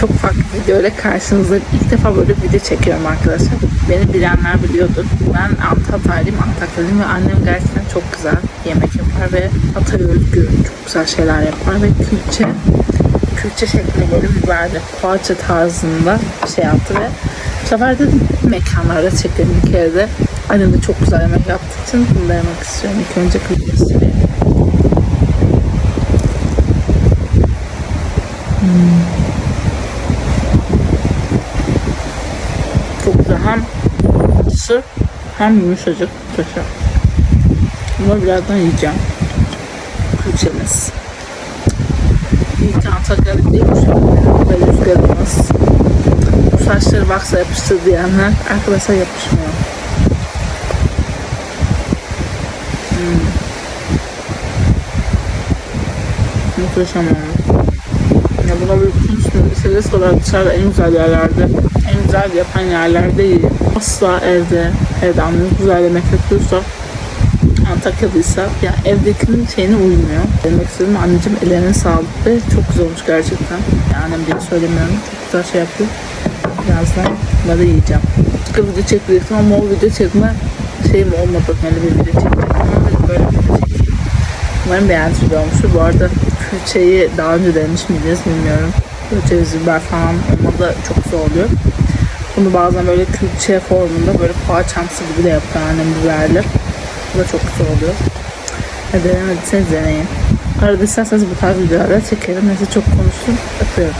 çok farklı bir video ile karşınızda ilk defa böyle video çekiyorum arkadaşlar. Beni bilenler biliyordur. Ben Antalya'lıyım, Antakya'lıyım ve annem gerçekten çok güzel yemek yapar ve Hatay özgü çok güzel şeyler yapar ve külçe külçe şeklinde böyle biberli poğaça tarzında bir şey yaptı ve bu sefer dedim mekanlarda çekelim bir kere de. Annem de çok güzel yemek yaptığı için bunu da yemek istiyorum. İlk önce külçe Hem sır hem yumuşacık. Taşı. Bunu birazdan yiyeceğim. Külçemiz. İyi ki Antakya'da değilmiş. Böyle rüzgarımız. Bu saçları baksa yapıştır diyenler arkadaşlar yapışmıyor. Hmm. Muhteşem olmuş. Ya buna bir bütün seviyetsiz olarak dışarıda en güzel yerlerde, güzel yapan yerlerde yiyin. Asla evde, evde annem güzel yemek yapıyorsa, Antakya'dıysa ya evdekinin şeyine uymuyor. Demek istedim anneciğim ellerine sağlık ve çok güzel olmuş gerçekten. Yani annem söylemiyorum. Çok güzel şey yapıyor. Birazdan bunları yiyeceğim. Başka video çekecektim ama o video çekme şeyim olmadı. Böyle bir video çekecektim böyle bir video çekeyim. Umarım beğenmiş olmuştur. Bu arada külçeyi daha önce denemiş miydiniz bilmiyorum. Böyle ceviz biber falan olmadı çok güzel oluyor. Bunu bazen böyle külçe formunda böyle poğaçamsı gibi de yapıyor annem biberli. Bu da çok güzel oluyor. Hadi denemediyseniz deneyin. Arada isterseniz bu tarz videolarda çekerim. Neyse çok konuştum. Öpüyorum.